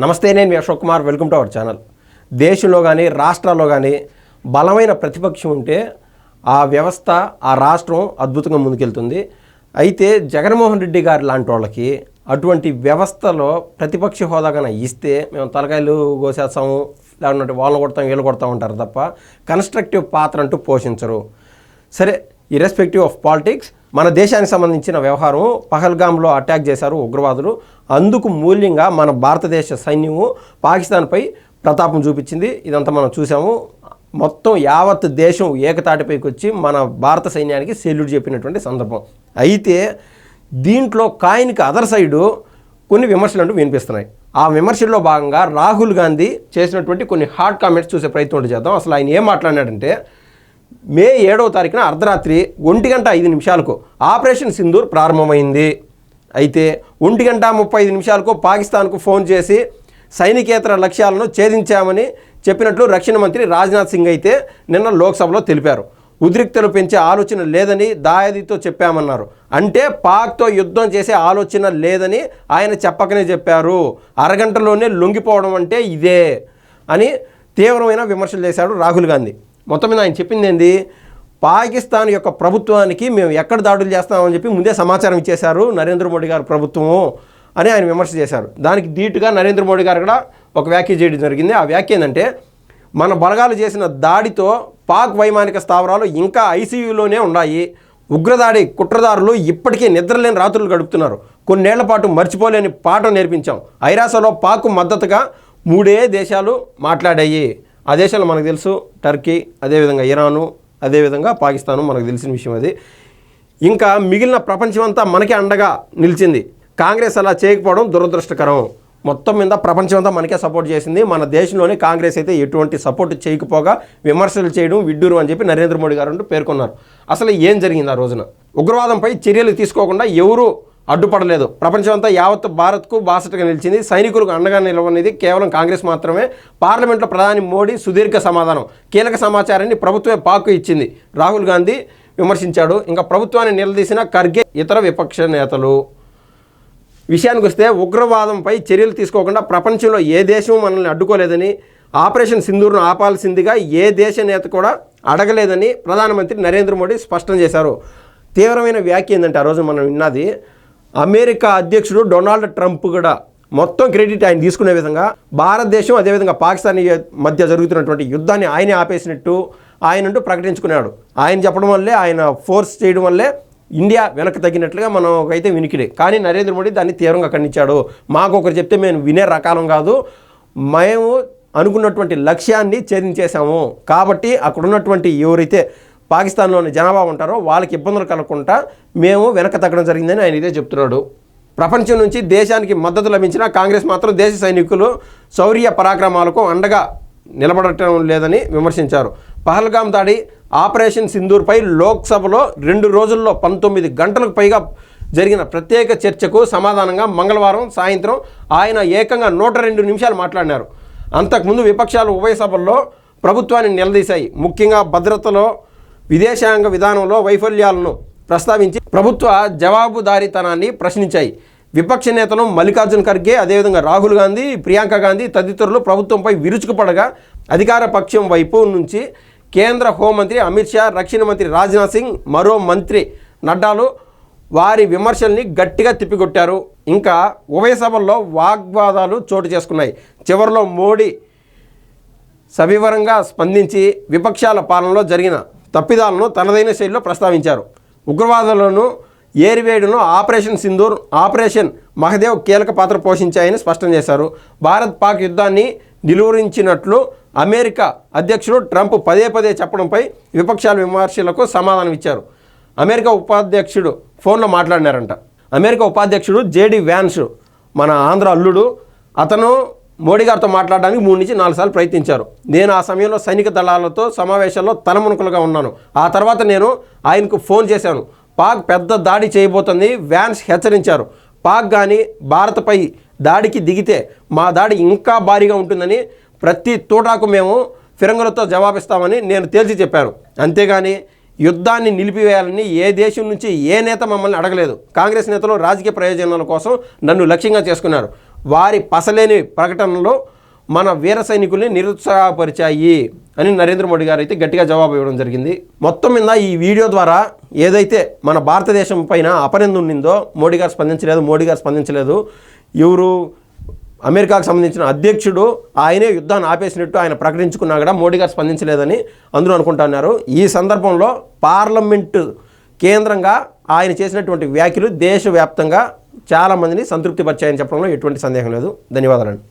నమస్తే నేను మీ Ashok Kumar. Welcome to our channel. దేశంలో కానీ రాష్ట్రాల్లో కానీ బలమైన ప్రతిపక్షం ఉంటే ఆ వ్యవస్థ ఆ రాష్ట్రం అద్భుతంగా ముందుకెళ్తుంది. అయితే జగన్మోహన్ రెడ్డి గారు లాంటి వాళ్ళకి అటువంటి వ్యవస్థలో ప్రతిపక్ష హోదా కన్నా ఇస్తే మేము తలకాయలు కోసేస్తాము లేకుంటే వాళ్ళు కొడతాం వీళ్ళు కొడతాం ఉంటారు తప్ప కన్స్ట్రక్టివ్ పాత్ర అంటూ పోషించరు. సరే ఇర్రెస్పెక్టివ్ ఆఫ్ పాలిటిక్స్ మన దేశానికి సంబంధించిన వ్యవహారం పహల్గామ్లో అటాక్ చేశారు ఉగ్రవాదులు. అందుకు మూల్యంగా మన భారతదేశ సైన్యము పాకిస్తాన్పై ప్రతాపం చూపించింది. ఇదంతా మనం చూసాము. మొత్తం యావత్ దేశం ఏకతాటిపైకి వచ్చి మన భారత సైన్యానికి సెల్యూట్ చెప్పినటువంటి సందర్భం. అయితే దీంట్లో కాయిన్కి అదర్ సైడు కొన్ని విమర్శలు అంటూ వినిపిస్తున్నాయి. ఆ విమర్శల్లో భాగంగా రాహుల్ గాంధీ చేసినటువంటి కొన్ని హాట్ కామెంట్స్ చూసే ప్రయత్నం చేద్దాం. అసలు ఆయన ఏం మాట్లాడినాడంటే మే ఏడవ తారీఖున అర్ధరాత్రి ఒంటి గంట ఐదు నిమిషాలకు ఆపరేషన్ సింధూర్ ప్రారంభమైంది. అయితే ఒంటి గంట ముప్పై ఐదు నిమిషాలకు పాకిస్తాన్కు ఫోన్ చేసి సైనికేతర లక్ష్యాలను ఛేదించామని చెప్పినట్లు రక్షణ మంత్రి రాజ్నాథ్ సింగ్ అయితే నిన్న లోక్సభలో తెలిపారు. ఉద్రిక్తలు పెంచే ఆలోచన లేదని దాయాదితో చెప్పామన్నారు. అంటే పాక్తో యుద్ధం చేసే ఆలోచన లేదని ఆయన చెప్పకనే చెప్పారు. అరగంటలోనే లొంగిపోవడం అంటే ఇదే అని తీవ్రమైన విమర్శలు చేశాడు రాహుల్ గాంధీ. మొత్తం మీద ఆయన చెప్పింది ఏంది? పాకిస్తాన్ యొక్క ప్రభుత్వానికి మేము ఎక్కడ దాడులు చేస్తామని చెప్పి ముందే సమాచారం ఇచ్చేశారు నరేంద్ర మోడీ గారు ప్రభుత్వము అని ఆయన విమర్శ చేశారు. దానికి ధీటుగా నరేంద్ర మోడీ గారు కూడా ఒక వ్యాఖ్య చేయడం జరిగింది. ఆ వ్యాఖ్య ఏంటంటే మన బలగాలు చేసిన దాడితో పాక్ వైమానిక స్థావరాలు ఇంకా ఐసీయూలోనే ఉన్నాయి. ఉగ్రదాడి కుట్రదారులు ఇప్పటికీ నిద్రలేని రాత్రులు గడుపుతున్నారు. కొన్నేళ్ళ పాటు మర్చిపోలేని పాఠం నేర్పించాం. ఐరాసలో పాక్ మద్దతుగా మూడే దేశాలు మాట్లాడాయి. ఆ దేశాలు మనకు తెలుసు టర్కీ అదేవిధంగా ఇరాను అదేవిధంగా పాకిస్తాను మనకు తెలిసిన విషయం అది. ఇంకా మిగిలిన ప్రపంచం అంతా మనకే అండగా నిలిచింది. కాంగ్రెస్ అలా చేయకపోవడం దురదృష్టకరం. మొత్తం మీద ప్రపంచం అంతా మనకే సపోర్ట్ చేసింది. మన దేశంలోనే కాంగ్రెస్ అయితే ఎటువంటి సపోర్ట్ చేయకపోగా విమర్శలు చేయడం విడ్డూరు అని చెప్పి నరేంద్ర మోడీ గారు పేర్కొన్నారు. అసలు ఏం జరిగింది ఆ రోజున? ఉగ్రవాదంపై చర్యలు తీసుకోకుండా ఎవరు అడ్డుపడలేదు. ప్రపంచం అంతా యావత్ భారత్కు బాసటగా నిలిచింది. సైనికులకు అండగా నిలవనేది కేవలం కాంగ్రెస్ మాత్రమే. పార్లమెంట్లో ప్రధాని మోడీ సుదీర్ఘ సమాధానం. కీలక సమాచారాన్ని ప్రభుత్వమే పాకు ఇచ్చింది. రాహుల్ గాంధీ విమర్శించాడు. ఇంకా ప్రభుత్వాన్ని నిలదీసిన ఖర్గే ఇతర విపక్ష నేతలు. విషయానికి వస్తే ఉగ్రవాదంపై చర్యలు తీసుకోకుండా ప్రపంచంలో ఏ దేశం మనల్ని అడ్డుకోలేదని ఆపరేషన్ సింధూర్ను ఆపాల్సిందిగా ఏ దేశ నేత కూడా అడగలేదని ప్రధానమంత్రి నరేంద్ర మోడీ స్పష్టం చేశారు. తీవ్రమైన వ్యాఖ్య ఏంటంటే ఆ రోజు మనం విన్నది అమెరికా అధ్యక్షుడు డొనాల్డ్ ట్రంప్ కూడా మొత్తం క్రెడిట్ ఆయన తీసుకునే విధంగా భారతదేశం అదేవిధంగా పాకిస్తాన్ మధ్య జరుగుతున్నటువంటి యుద్ధాన్ని ఆయనే ఆపేసినట్టు ఆయన అంటూ ప్రకటించుకున్నాడు. ఆయన చెప్పడం వల్లే ఆయన ఫోర్స్ చేయడం వల్లే ఇండియా వెనక్కి తగ్గినట్లుగా మనం అయితే వినికిడే. కానీ నరేంద్ర మోడీ దాన్ని తీవ్రంగా ఖండించాడు. మాకు ఒకరు చెప్తే మేము వినే రకాలం కాదు. మేము అనుకున్నటువంటి లక్ష్యాన్ని ఛేదించేశాము. కాబట్టి అక్కడ ఉన్నటువంటి ఎవరైతే పాకిస్తాన్లోని జనాభా ఉంటారో వాళ్ళకి ఇబ్బందులు కలగకుండా మేము వెనక తగ్గడం జరిగిందని ఆయన ఇదే చెప్తున్నాడు. ప్రపంచం నుంచి దేశానికి మద్దతు లభించిన కాంగ్రెస్ మాత్రం దేశ సైనికులు శౌర్య పరాక్రమాలకు అండగా నిలబడటం లేదని విమర్శించారు. పహల్గాం దాడి ఆపరేషన్ సింధూర్పై లోక్సభలో రెండు రోజుల్లో పంతొమ్మిది గంటలకు పైగా జరిగిన ప్రత్యేక చర్చకు సమాధానంగా మంగళవారం సాయంత్రం ఆయన ఏకంగా నూట రెండు నిమిషాలు మాట్లాడినారు. అంతకుముందు విపక్షాలు ఉభయ సభల్లో ప్రభుత్వాన్ని నిలదీశాయి. ముఖ్యంగా భద్రతలో విదేశాంగ విధానంలో వైఫల్యాలను ప్రస్తావించి ప్రభుత్వ జవాబుదారీతనాన్ని ప్రశ్నించాయి. విపక్ష నేతలు మల్లికార్జున్ ఖర్గే అదేవిధంగా రాహుల్ గాంధీ ప్రియాంక గాంధీ తదితరులు ప్రభుత్వంపై విరుచుకుపడగా అధికార పక్షం వైపు నుంచి కేంద్ర హోంమంత్రి అమిత్ షా రక్షణ మంత్రి రాజ్నాథ్ సింగ్ మరో మంత్రి నడ్డాలు వారి విమర్శల్ని గట్టిగా తిప్పికొట్టారు. ఇంకా ఉభయ సభల్లో వాగ్వాదాలు చోటు చేసుకున్నాయి. చివరిలో మోడీ సవివరంగా స్పందించి విపక్షాల పాలనలో జరిగిన తప్పిదాలను తనదైన శైలిలో ప్రస్తావించారు. ఉగ్రవాదులను ఏరివేయడంలో ఆపరేషన్ సింధూర్ ఆపరేషన్ మహదేవ్ కీలక పాత్ర పోషించాయని స్పష్టం చేశారు. భారత్ పాక్ యుద్ధాన్ని నిలువరించినట్లు అమెరికా అధ్యక్షుడు ట్రంప్ పదే పదే చెప్పడంపై విపక్షాల విమర్శలకు సమాధానం ఇచ్చారు. అమెరికా ఉపాధ్యక్షుడు ఫోన్లో మాట్లాడినారంట. అమెరికా ఉపాధ్యక్షుడు జేడి వ్యాన్స్ మన ఆంధ్ర అల్లుడు అతను మోడీ గారితో మాట్లాడడానికి మూడు నుంచి నాలుగు సార్లు ప్రయత్నించారు. నేను ఆ సమయంలో సైనిక దళాలతో సమావేశాల్లో తలమునుకలుగా ఉన్నాను. ఆ తర్వాత నేను ఆయనకు ఫోన్ చేశాను. పాక్ పెద్ద దాడి చేయబోతుంది వ్యాన్స్ హెచ్చరించారు. పాక్ కానీ భారత్పై దాడికి దిగితే మా దాడి ఇంకా భారీగా ఉంటుందని ప్రతి తోటాకు మేము ఫిరంగులతో జవాబిస్తామని నేను తేల్చి చెప్పాను. అంతేగాని యుద్ధాన్ని నిలిపివేయాలని ఏ దేశం నుంచి ఏ నేత మమ్మల్ని అడగలేదు. కాంగ్రెస్ నేతలు రాజకీయ ప్రయోజనాల కోసం నన్ను లక్ష్యంగా చేసుకున్నారు. వారి పసలేని ప్రకటనలో మన వీర సైనికుల్ని నిరుత్సాహపరిచాయి అని నరేంద్ర మోడీ గారు అయితే గట్టిగా జవాబు ఇవ్వడం జరిగింది. మొత్తం మీద ఈ వీడియో ద్వారా ఏదైతే మన భారతదేశం పైన అపనింద ఉండిందో మోడీ గారు స్పందించలేదు మోడీ గారు స్పందించలేదు. ఎవరు అమెరికాకు సంబంధించిన అధ్యక్షుడు ఆయనే యుద్ధాన్ని ఆపేసినట్టు ఆయన ప్రకటించుకున్నా కూడా మోడీ గారు స్పందించలేదని అందరూ అనుకుంటున్నారు ఈ సందర్భంలో పార్లమెంటు కేంద్రంగా ఆయన చేసినటువంటి వ్యాఖ్యలు దేశవ్యాప్తంగా చాలామందిని సంతృప్తిపరిచాయని చెప్పడంలో ఎటువంటి సందేహం లేదు. ధన్యవాదాలండి.